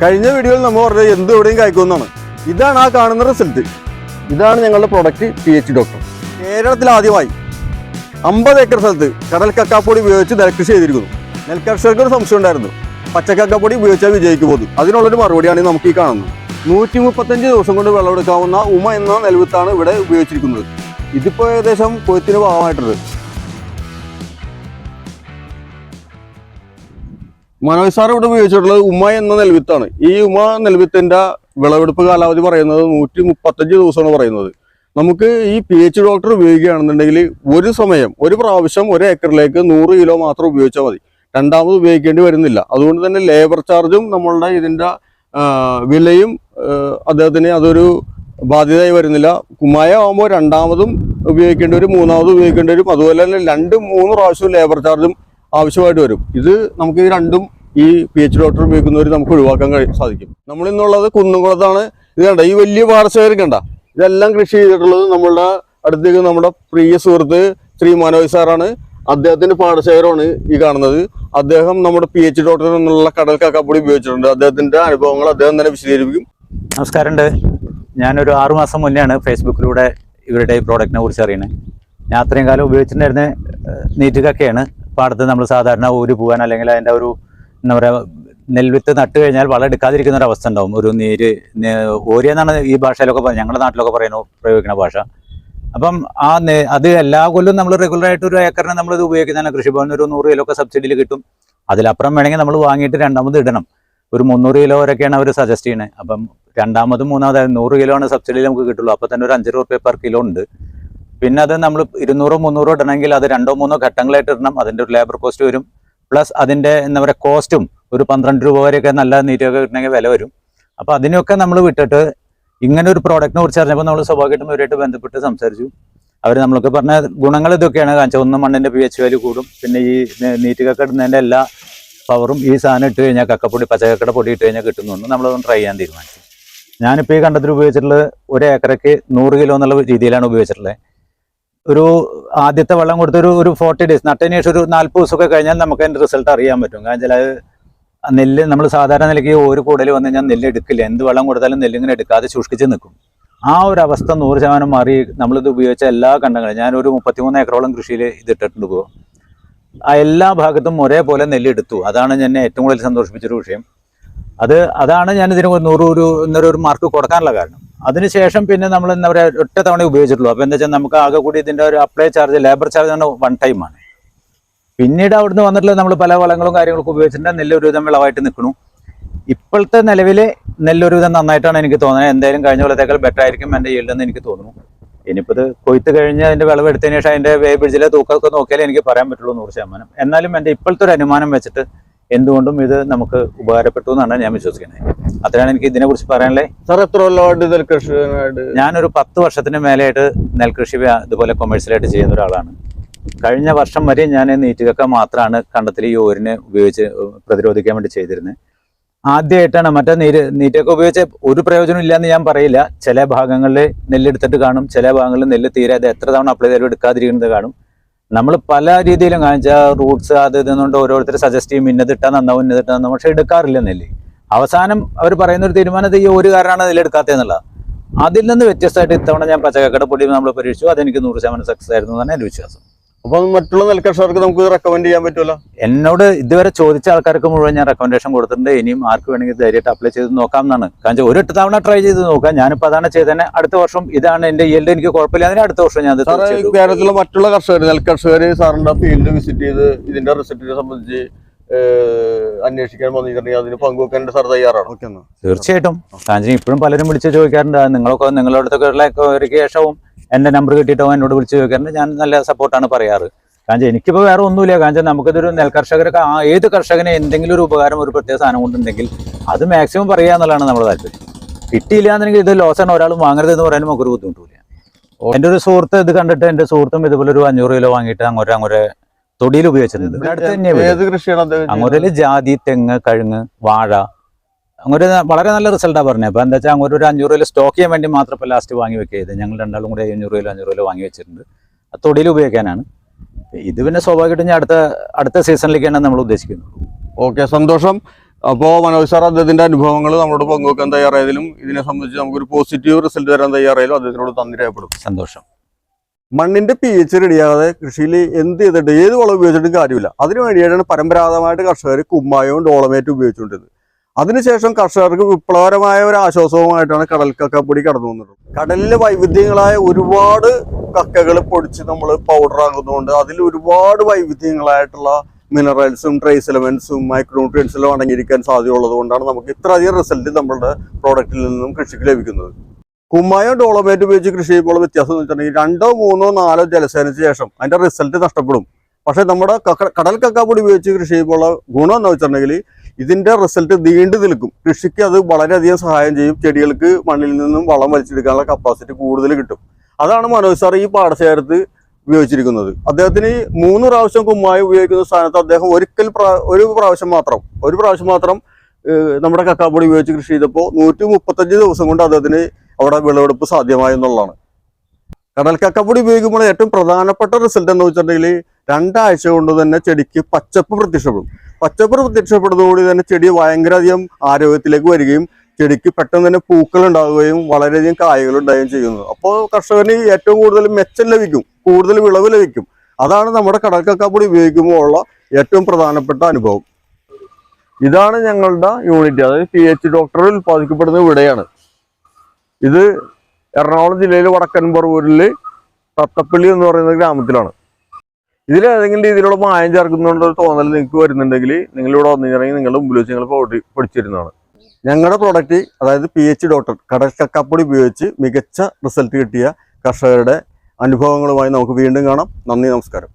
കഴിഞ്ഞ വീഡിയോയിൽ നമ്മൾ പറഞ്ഞത് എന്ത് എവിടെയും കായ്ക്കുമെന്നാണ് ഇതാണ് ആ കാണുന്ന റിസൾട്ട് ഇതാണ് ഞങ്ങളുടെ പ്രൊഡക്റ്റ് പി എച്ച് ഡോക്ടർ കേരളത്തിൽ ആദ്യമായി അമ്പത് ഏക്കർ സ്ഥലത്ത് കടൽ കക്കാപ്പൊടി ഉപയോഗിച്ച് നെൽകൃഷി ചെയ്തിരിക്കുന്നു. നെൽകർഷകർക്ക് ഒരു സംശയം ഉണ്ടായിരുന്നു. പച്ചക്കക്കാപ്പൊടി ഉപയോഗിച്ചാൽ വിജയിക്ക് പോകും അതിനുള്ളൊരു മറുപടിയാണ് നമുക്ക് ഈ കാണുന്നത്. നൂറ്റി മുപ്പത്തഞ്ച് ദിവസം കൊണ്ട് വെള്ളമെടുക്കാവുന്ന ഉമ എന്ന നെൽവിത്താണ് ഇവിടെ ഉപയോഗിച്ചിരിക്കുന്നത്. ഇതിപ്പോൾ ഏകദേശം കൊയ്ത്തിന് ഭാഗമായിട്ടുണ്ട്. മനോജ് സാർ ഇവിടെ ഉപയോഗിച്ചിട്ടുള്ളത് ഉമ്മ എന്ന നെൽവിത്താണ്. ഈ ഉമ നെൽവിത്തിന്റെ വിളവെടുപ്പ് കാലാവധി പറയുന്നത് നൂറ്റി മുപ്പത്തഞ്ച് ദിവസമാണ് പറയുന്നത്. നമുക്ക് ഈ പി എച്ച് ഡോക്ടർ ഉപയോഗിക്കുകയാണെന്നുണ്ടെങ്കിൽ ഒരു സമയം ഒരു പ്രാവശ്യം ഒരു ഏക്കറിലേക്ക് നൂറ് കിലോ മാത്രം ഉപയോഗിച്ചാൽ മതി. രണ്ടാമത് ഉപയോഗിക്കേണ്ടി വരുന്നില്ല. അതുകൊണ്ട് തന്നെ ലേബർ ചാർജും നമ്മളുടെ ഇതിന്റെ വിലയും അദ്ദേഹത്തിന് അതൊരു ബാധ്യതയായി വരുന്നില്ല. കുമ്മായ ആകുമ്പോൾ രണ്ടാമതും ഉപയോഗിക്കേണ്ടി വരും മൂന്നാമതും ഉപയോഗിക്കേണ്ടി വരും. അതുപോലെ തന്നെ രണ്ട് മൂന്ന് പ്രാവശ്യവും ലേബർ ചാർജും ആവശ്യമായിട്ട് വരും. ഇത് നമുക്ക് ഈ രണ്ടും ഈ പി എച്ച് ഡോക്ടർ ഉപയോഗിക്കുന്നവർ നമുക്ക് ഒഴിവാക്കാൻ സാധിക്കും. നമ്മൾ ഇന്നുള്ളത് കുന്നുകുളത്താണ്. ഇത് കണ്ട? ഈ വലിയ പാടശേഖരം കണ്ട? ഇതെല്ലാം കൃഷി ചെയ്തിട്ടുള്ളത് നമ്മളുടെ അടുത്തേക്ക് നമ്മുടെ പ്രിയ സുഹൃത്ത് ശ്രീ മനോജ് സാറാണ്. അദ്ദേഹത്തിന്റെ പാടശേഖരമാണ് ഈ കാണുന്നത്. അദ്ദേഹം നമ്മുടെ പി എച്ച് ഡോക്ടർ എന്നുള്ള കടൽ കാക്കാപ്പൊടി ഉപയോഗിച്ചിട്ടുണ്ട്. അദ്ദേഹത്തിന്റെ അനുഭവങ്ങൾ അദ്ദേഹം തന്നെ വിശദീകരിക്കും. നമസ്കാരമുണ്ട് ഞാനൊരു ആറുമാസം മുന്നെയാണ് ഫേസ്ബുക്കിലൂടെ ഇവരുടെ പ്രോഡക്റ്റിനെ കുറിച്ച് അറിയുന്നത്. ഞാൻ അത്രയും കാലം ഉപയോഗിച്ചിട്ടുണ്ടായിരുന്ന നീറ്റുകൊക്കെയാണ്. പാടത്ത് നമ്മൾ സാധാരണ ഊരി പോകാൻ അല്ലെങ്കിൽ അതിന്റെ ഒരു എന്താ പറയുക നെൽവിത്ത് നട്ട് കഴിഞ്ഞാൽ വളം എടുക്കാതിരിക്കുന്ന ഒരു അവസ്ഥ ഉണ്ടാവും. ഒരു നീര് ഓരിയെന്നാണ് ഈ ഭാഷയിലൊക്കെ പറയുന്നത്. ഞങ്ങളുടെ നാട്ടിലൊക്കെ പറയുന്നു പ്രയോഗിക്കുന്ന ഭാഷ. അപ്പം ആ അത് എല്ലാ കൊല്ലവും നമ്മൾ റെഗുലർ ആയിട്ട് ഒരു ഏക്കറിന് നമ്മൾ ഇത് ഉപയോഗിക്കുന്നതാണ്. കൃഷിഭവൻ ഒരു നൂറ് കിലോ ഒക്കെ സബ്സിഡിയിൽ കിട്ടും. അതിലപ്പുറം വേണമെങ്കിൽ നമ്മൾ വാങ്ങിയിട്ട് രണ്ടാമത് ഇടണം. ഒരു മുന്നൂറ് കിലോ വരെയൊക്കെയാണ് അവർ സജസ്റ്റ് ചെയ്യുന്നത് അപ്പം രണ്ടാമതും മൂന്നാമതായത് നൂറ് കിലോ ആണ് സബ്സിഡിയിൽ നമുക്ക് കിട്ടുള്ളൂ. അപ്പോൾ തന്നെ ഒരു അഞ്ച് റുപ്യ പെർ കിലോ ഉണ്ട്. പിന്നെ അത് നമ്മൾ ഇരുന്നൂറോ മുന്നൂറോ ഇടണമെങ്കിൽ അത് രണ്ടോ മൂന്നോ ഘട്ടങ്ങളായിട്ട് ഇടണം. അതിന്റെ ഒരു ലേബർ കോസ്റ്റ് വരും. പ്ലസ് അതിന്റെ എന്താ പറയുക കോസ്റ്റും ഒരു പന്ത്രണ്ട് രൂപ വരെയൊക്കെ നല്ല നീറ്റൊക്കെ കിട്ടണമെങ്കിൽ വില വരും. അപ്പോൾ അതിനൊക്കെ നമ്മൾ വിട്ടിട്ട് ഇങ്ങനെ ഒരു പ്രോഡക്റ്റിനെ കുറിച്ച് അറിഞ്ഞപ്പോൾ നമ്മൾ സ്വാഭാവികമായിട്ടും ഇവരായിട്ട് ബന്ധപ്പെട്ട് സംസാരിച്ചു. അവർ നമ്മളൊക്കെ പറഞ്ഞ ഗുണങ്ങൾ ഇതൊക്കെയാണ് കാണിച്ചത്. ഒന്ന് മണ്ണിന്റെ പി എച്ച് വാല്യൂ കൂടും. പിന്നെ ഈ നീറ്റ് കക്ക ഇടുന്നതിന്റെ എല്ലാ പവറും ഈ സാധനം ഇട്ട് കഴിഞ്ഞാൽ കക്കപ്പൊടി പച്ചക്കക്കട പൊടി ഇട്ട് കഴിഞ്ഞാൽ കിട്ടുന്നു നമ്മളതൊന്ന് ട്രൈ ചെയ്യാൻ തീരുമാനിച്ചു. ഞാനിപ്പോൾ ഈ കണ്ടത്തിൽ ഉപയോഗിച്ചിട്ടുള്ളത് ഒരു നൂറ് കിലോ എന്നുള്ള രീതിയിലാണ് ഉപയോഗിച്ചിട്ടുള്ളത്. ഒരു ആദ്യത്തെ വെള്ളം കൊടുത്തൊരു ഒരു ഫോർട്ടി ഡേയ്സ് നട്ടതിന് ശേഷം ഒരു നാൽപ്പത് ദിവസമൊക്കെ കഴിഞ്ഞാൽ നമുക്ക് അതിന്റെ റിസൾട്ട് അറിയാൻ പറ്റും. കാരണം വെച്ചാൽ നെല്ല് നമ്മൾ സാധാരണ നിലയ്ക്ക് ഒരു കൂടുതൽ വന്നു കഴിഞ്ഞാൽ നെല്ല് എടുക്കില്ല. എന്ത് വെള്ളം കൊടുത്താലും നെല്ലിങ്ങനെ എടുക്കാതെ ശുഷ്കിച്ച് നിൽക്കും. ആ ഒരു അവസ്ഥ നൂറ് ശതമാനം മാറി നമ്മളിത് ഉപയോഗിച്ച എല്ലാ കണ്ടങ്ങളും. ഞാനൊരു മുപ്പത്തിമൂന്ന് ഏക്കറോളം കൃഷിയിൽ ഇത് ഇട്ടിട്ടുണ്ട് ഇപ്പോൾ ആ എല്ലാ ഭാഗത്തും ഒരേപോലെ നെല്ല് എടുത്തു. അതാണ് എന്നെ ഏറ്റവും കൂടുതൽ സന്തോഷിപ്പിച്ചൊരു വിഷയം. അത് അതാണ് ഞാൻ ഇതിന് നൂറ് ഒരു ഇന്നൊരു മാർക്ക് കൊടുക്കാനുള്ള കാരണം. അതിനുശേഷം പിന്നെ നമ്മൾ എന്താ പറയുക ഒറ്റ തവണ ഉപയോഗിച്ചിട്ടുള്ളൂ. അപ്പോൾ എന്താ വെച്ചാൽ നമുക്ക് ആകെ കൂടി ഇതിന്റെ ഒരു അപ്ലൈ ചാർജ് ലേബർ ചാർജ് തന്നെ വൺ ടൈമാണ് പിന്നീട് അവിടുന്ന് വന്നിട്ടുള്ള നമ്മൾ പല വളങ്ങളും കാര്യങ്ങളൊക്കെ ഉപയോഗിച്ചിട്ടുണ്ട്. നെല്ല് ഒരുവിധം വിളവായിട്ട് നിൽക്കണു ഇപ്പോഴത്തെ നിലവിൽ നെല്ലൊരുവിധം നന്നായിട്ടാണ് എനിക്ക് തോന്നുന്നത്. എന്തായാലും കഴിഞ്ഞ കൊല്ലത്തേക്കാൾ ബെറ്റർ ആയിരിക്കും എന്റെ ഈൽഡെന്ന് എനിക്ക് തോന്നുന്നു. ഇനിയിപ്പോൾ ഇത് കൊയ്ത്ത് കഴിഞ്ഞ് അതിന്റെ വിളവെടുത്തതിന് ശേഷം അതിന്റെ വേ ബ്രിഡ്ജിലെ തൂക്കമൊക്കെ നോക്കിയാലേ എനിക്ക് പറയാൻ പറ്റുള്ളൂ നൂറ് ശതമാനം. എന്നാലും എന്റെ ഇപ്പോഴത്തെ ഒരു അനുമാനം വെച്ചിട്ട് എന്തുകൊണ്ടും ഇത് നമുക്ക് ഉപകാരപ്പെട്ടു എന്നാണ് ഞാൻ വിശ്വസിക്കുന്നത്. അത്രയാണ് എനിക്ക് ഇതിനെ കുറിച്ച് പറയാനുള്ളത്. സാർ എത്ര കൊല്ലമായിട്ട് ഞാനൊരു പത്ത് വർഷത്തിന് മേലെയായിട്ട് നെൽകൃഷി ഇതുപോലെ കൊമേഴ്സ്യലായിട്ട് ചെയ്യുന്ന ഒരാളാണ്. കഴിഞ്ഞ വർഷം വരെ ഞാൻ നീറ്റുകക്ക മാത്രമാണ് കണ്ടത്തിൽ ഈ ഓരിനെ ഉപയോഗിച്ച് പ്രതിരോധിക്കാൻ വേണ്ടി ചെയ്തിരുന്നത് ആദ്യമായിട്ടാണ് മറ്റേ നീര് നീറ്റൊക്കെ ഉപയോഗിച്ച് ഒരു പ്രയോജനം ഇല്ലയെന്ന് ഞാൻ പറയില്ല. ചില ഭാഗങ്ങളിൽ നെല്ലെടുത്തിട്ട് കാണും ചില ഭാഗങ്ങളിൽ നെല്ല് തീരാതെ എത്ര തവണ അപ്ലൈ ചെയ്താലും എടുക്കാതിരിക്കുന്നത് കാണും. നമ്മൾ പല രീതിയിലും കാണിച്ചാൽ റൂട്ട്സ് അത് ഇതെന്നുകൊണ്ട് ഓരോരുത്തർ സജസ്റ്റ് ചെയ്യും ഇന്നത് ഇട്ടാൽ നന്നാവും ഇന്നത് ഇട്ടാൽ നന്നാവും പക്ഷെ എടുക്കാറില്ല നെല്ല്. അവസാനം അവർ പറയുന്ന ഒരു തീരുമാനം ഇത് ഈ ഒരു കാരണമാണ് നെല്ലെടുക്കാത്തതെന്നുള്ളത് അതിൽ നിന്ന് വ്യത്യസ്തമായിട്ട് ഇത്തവണ ഞാൻ പച്ചക്കക്കട പൊടി നമ്മൾ പരീക്ഷിച്ചു. അതെനിക്ക് നൂറ് ശതമാനം സക്സസ് ആയിരുന്നു എന്നാണ് എന്റെ വിശ്വാസം. അപ്പൊ മറ്റുള്ള നെൽകർഷകർക്ക് നമുക്ക് റെക്കമെൻഡ് ചെയ്യാൻ പറ്റുമല്ലോ? എന്നോട് ഇതുവരെ ചോദിച്ച ആൾക്കാർക്ക് മുഴുവൻ ഞാൻ റെക്കമെൻഡേഷൻ കൊടുത്തിട്ടുണ്ട്. ഇനിയും ആർക്ക് വേണമെങ്കിൽ ധൈര്യമായിട്ട് അപ്ലൈ ചെയ്ത് നോക്കാം എന്നാണ്. കാരണം ഒരു എട്ട് തവണ ട്രൈ ചെയ്ത് നോക്കാം. ഞാനിപ്പോൾ അതാണ് ചെയ്തത് അടുത്ത വർഷം ഇതാണ് എന്റെ ഈൽഡ് എനിക്ക് കുഴപ്പമില്ല. അതിന് അടുത്ത വർഷം ഞാൻ കേരളത്തിലെ മറ്റുള്ള കർഷകർ നെൽകർഷകർ സാറിന്റെ ഫീൽഡ് വിസിറ്റ് ചെയ്ത് ഇതിന്റെ റിസൾട്ടിനെ സംബന്ധിച്ച് അന്വേഷിക്കാൻ വന്നിട്ടുണ്ടെങ്കിൽ അതിന് പങ്കുവെക്കാൻ സാർ തയ്യാറാണ്. തീർച്ചയായിട്ടും. സാഞ്ചിനി ഇപ്പോഴും പലരും വിളിച്ച് ചോദിക്കാറുണ്ട്. നിങ്ങളൊക്കെ നിങ്ങളുടെ അടുത്തൊക്കെ ഉള്ള ഒരു ശേഷവും എന്റെ നമ്പർ കിട്ടിയിട്ടോ എന്നോട് വിളിച്ച് ചോദിക്കാറുണ്ട്. ഞാൻ നല്ല സപ്പോർട്ടാണ് പറയാറ്. കാരണം എനിക്കിപ്പോൾ വേറെ ഒന്നുമില്ല. കാരണം നമുക്കിതൊരു നെൽകർഷകരൊക്കെ ആ ഏത് കർഷകനെ എന്തെങ്കിലും ഒരു ഉപകാരം ഒരു പ്രത്യേക സാധനം കൊണ്ടുണ്ടെങ്കിൽ അത് മാക്സിമം പറയുക എന്നുള്ളതാണ് നമ്മുടെ താല്പര്യം. കിട്ടിയില്ല എന്നുണ്ടെങ്കിൽ ഇത് ലോസാണ് ഒരാളും വാങ്ങരുത് എന്ന് പറയാനും നമുക്കൊരു ബുദ്ധിമുട്ടില്ല എന്റെ ഒരു സുഹൃത്ത് ഇത് കണ്ടിട്ട് എന്റെ സുഹൃത്തും ഇതുപോലെ ഒരു അഞ്ഞൂറ് കിലോ വാങ്ങിയിട്ട് അങ്ങോട്ട് അങ്ങോട്ട് തൊടിയിൽ ഉപയോഗിച്ചിട്ടുണ്ട്? അങ്ങോട്ടിൽ ജാതി തെങ്ങ് കഴുങ്ങ് വാഴ. അങ്ങോട്ട് വളരെ നല്ല റിസൾട്ടാണ് പറഞ്ഞത്. അപ്പോൾ എന്താ വെച്ചാൽ അങ്ങോട്ട് ഒരു അഞ്ഞൂറ് കിലോ സ്റ്റോക്ക് ചെയ്യാൻ വേണ്ടി മാത്രം ഇപ്പോൾ ലാസ്റ്റ് വാങ്ങി വെക്കുക ഞങ്ങൾ രണ്ടാളും കൂടെ അഞ്ഞൂറ് കിലോ അഞ്ഞൂറ് കിലോ വാങ്ങി വെച്ചിട്ടുണ്ട്. അത് തൊടിയിൽ ഉപയോഗിക്കാനാണ്. ഇത് പിന്നെ സ്വാഭാവികമായിട്ടും ഞാൻ അടുത്ത അടുത്ത സീസണിലേക്കാണ് നമ്മൾ ഉദ്ദേശിക്കുന്നത്. ഓക്കെ സന്തോഷം. അപ്പോൾ മനോജ് സാർ അദ്ദേഹത്തിന്റെ അനുഭവങ്ങൾ നമ്മളോട് പങ്കുവെക്കാൻ തയ്യാറായതിലും ഇതിനെ സംബന്ധിച്ച് നമുക്കൊരു പോസിറ്റീവ് റിസൾട്ട് തരാൻ തയ്യാറായാലും അദ്ദേഹത്തിനോട് നന്ദി രേഖപ്പെടും സന്തോഷം. മണ്ണിന്റെ പി എച്ച് റെഡിയാകാതെ കൃഷിയിൽ എന്ത് ചെയ്തിട്ട് ഏത് വളം ഉപയോഗിച്ചിട്ടും കാര്യമില്ല. അതിനു വേണ്ടിയിട്ടാണ് പരമ്പരാഗതമായിട്ട് കർഷകർ കുമ്മായവും ഡോളമേറ്റും ഉപയോഗിച്ചുകൊണ്ടിരുന്നത്. അതിനുശേഷം കർഷകർക്ക് വിപ്ലവകരമായ ഒരു ആശ്വാസവുമായിട്ടാണ് കടൽ കക്കപ്പൊടി കടന്നു വന്നത്. കടലിലെ വൈവിധ്യങ്ങളായ ഒരുപാട് കക്കകൾ പൊടിച്ച് നമ്മൾ പൗഡർ ആകുന്നതുകൊണ്ട് അതിൽ ഒരുപാട് വൈവിധ്യങ്ങളായിട്ടുള്ള മിനറൽസും ട്രേസ് എലമെന്റ്സും മൈക്രോന്യൂട്രിയൻസിലും അടങ്ങിയിരിക്കാൻ സാധ്യതയുള്ളത് കൊണ്ടാണ് നമുക്ക് ഇത്രയധികം റിസൾട്ട് നമ്മളുടെ പ്രോഡക്റ്റിൽ നിന്നും കൃഷിക്ക് ലഭിക്കുന്നത്. കുമ്മായോ ഡോളമേറ്റ് ഉപയോഗിച്ച് കൃഷി ചെയ്യുമ്പോൾ വ്യത്യാസം എന്ന് വെച്ചിട്ടുണ്ടെങ്കിൽ രണ്ടോ മൂന്നോ നാലോ ജലസേനയ്ക്ക് ശേഷം അതിന്റെ റിസൾട്ട് നഷ്ടപ്പെടും. പക്ഷെ നമ്മുടെ കടൽ കക്കാപ്പൊടി ഉപയോഗിച്ച് കൃഷി ചെയ്യുമ്പോൾ ഗുണം എന്ന് വെച്ചിട്ടുണ്ടെങ്കിൽ ഇതിന്റെ റിസൾട്ട് നീണ്ടു നിൽക്കും. കൃഷിക്ക് അത് വളരെയധികം സഹായം ചെയ്യും. ചെടികൾക്ക് മണ്ണിൽ നിന്നും വളം വലിച്ചെടുക്കാനുള്ള കപ്പാസിറ്റി കൂടുതൽ കിട്ടും. അതാണ് മനോജ് സാർ ഈ പാടശേഖരത്ത് ഉപയോഗിച്ചിരിക്കുന്നത്. അദ്ദേഹത്തിന് മൂന്ന് പ്രാവശ്യം കുമ്മായി ഉപയോഗിക്കുന്ന സ്ഥാനത്ത് അദ്ദേഹം ഒരിക്കൽ ഒരു പ്രാവശ്യം മാത്രം ഒരു പ്രാവശ്യം മാത്രം നമ്മുടെ കക്കാപ്പൊടി ഉപയോഗിച്ച് കൃഷി ചെയ്തപ്പോൾ നൂറ്റി ദിവസം കൊണ്ട് അദ്ദേഹത്തിന് അവിടെ വിളവെടുപ്പ് സാധ്യമായി എന്നുള്ളതാണ്. കടൽ കക്കപ്പൊടി ഉപയോഗിക്കുമ്പോൾ ഏറ്റവും പ്രധാനപ്പെട്ട റിസൾട്ട് എന്ന് വെച്ചിട്ടുണ്ടെങ്കിൽ രണ്ടാഴ്ച കൊണ്ട് തന്നെ ചെടിക്ക് പച്ചപ്പ് പ്രത്യക്ഷപ്പെടും. പച്ചപ്പ് പ്രത്യക്ഷപ്പെടുന്നതുകൂടി തന്നെ ചെടി ഭയങ്കര അധികം ആരോഗ്യത്തിലേക്ക് വരികയും ചെടിക്ക് പെട്ടെന്ന് തന്നെ പൂക്കൾ ഉണ്ടാവുകയും വളരെയധികം കായകൾ ഉണ്ടാവുകയും ചെയ്യുന്നു. അപ്പോൾ കർഷകന് ഏറ്റവും കൂടുതൽ മെച്ചം ലഭിക്കും കൂടുതൽ വിളവ് ലഭിക്കും. അതാണ് നമ്മുടെ കടൽ കക്കാപ്പൊടി ഉപയോഗിക്കുമ്പോൾ ഉള്ള ഏറ്റവും പ്രധാനപ്പെട്ട അനുഭവം. ഇതാണ് ഞങ്ങളുടെ യൂണിറ്റ് അതായത് പി എച്ച് ഡോക്ടർ ഉൽപ്പാദിക്കപ്പെടുന്ന ഇവിടെയാണ് ഇത് എറണാകുളം ജില്ലയിലെ വടക്കൻ പറവൂരിൽ തത്തപ്പള്ളി എന്ന് പറയുന്ന ഗ്രാമത്തിലാണ്. ഇതിൽ ഏതെങ്കിലും രീതിയിലുള്ള മായം ചേർക്കുന്നുണ്ടോ തോന്നൽ നിങ്ങൾക്ക് വരുന്നുണ്ടെങ്കിൽ നിങ്ങൾ ഇവിടെ വന്നു കഴിഞ്ഞാൽ നിങ്ങളുടെ മുമ്പിൽ വെച്ച് ഞങ്ങൾ പൊടി പൊടിച്ചിരുന്നതാണ്. ഞങ്ങളുടെ പ്രൊഡക്റ്റ് അതായത് പി എച്ച് ഡോക്ടർ കടക്കപ്പൊടി ഉപയോഗിച്ച് മികച്ച റിസൾട്ട് കിട്ടിയ കർഷകരുടെ അനുഭവങ്ങളുമായി നമുക്ക് വീണ്ടും കാണാം. നന്ദി നമസ്കാരം.